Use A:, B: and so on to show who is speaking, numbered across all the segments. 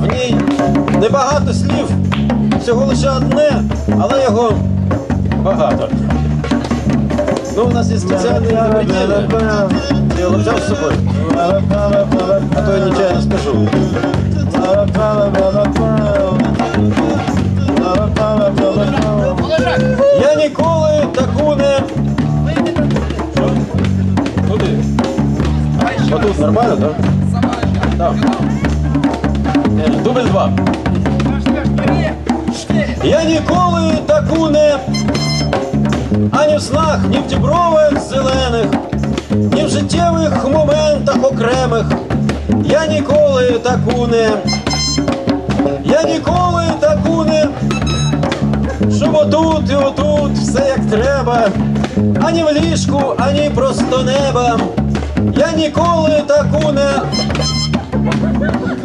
A: В ній небагато слів, всього лише одне, але його багато. Ну, у нас є спеціальний інгредієнт. Я його з собою. А то я нічого не скажу. Нормально, так? Так. Е, Дубль два. Я ніколи таку не. Ані в снах, ні в дібровах зелених, ні в життєвих моментах окремих. Я ніколи таку не. Я ніколи таку не. Щоб отут і отут все як треба, ані в ліжку, ані просто неба. Я ніколи таку не.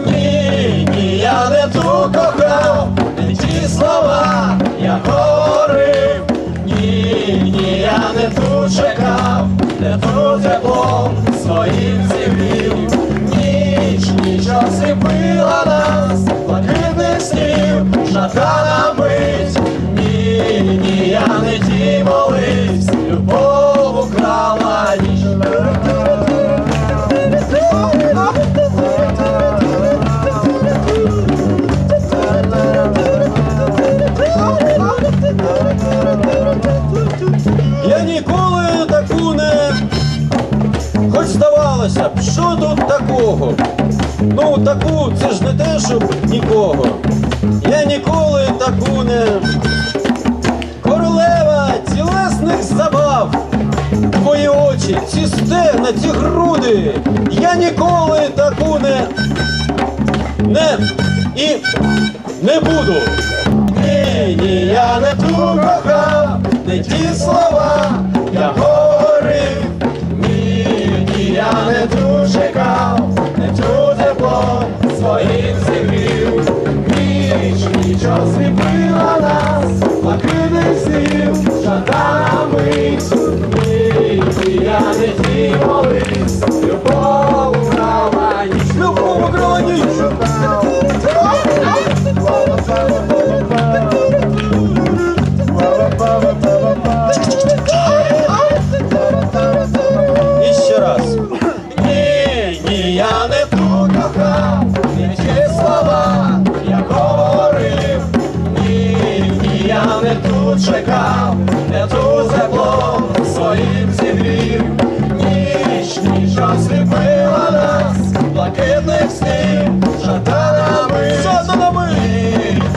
A: Ні, ні, я не ту кохав, не ті слова я говорив. Ні, ні, я не ту чекав, не ту теплом своїм зігрів. Ніч, ніч осипила нас, здавалося що тут такого? Ну, таку, це ж не те, щоб нікого. Я ніколи таку не. Королева тілесних забав. Твої очі, ці стегна, ці груди. Я ніколи таку не. Не і не буду. Ні, ні, я не ту кохав, не ті слова я говорив. Я не чекав, не ту тепло своїм зігрів. Ніч, ніч осліпила нас, блакитних снів, жадана мить. Ні, ні, я не ті моливсь, любов украла ніч. Любов украла ніч. І ніч що сліпила нас, блакитних снів, шатанами, шатанами,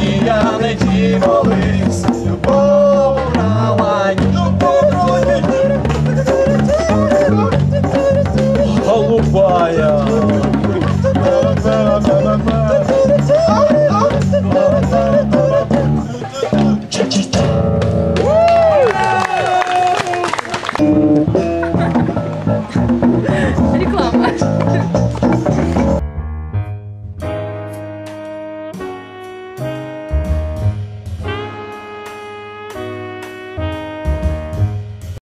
A: ні, я не ті молись, любов на лані, голубая. Thank you.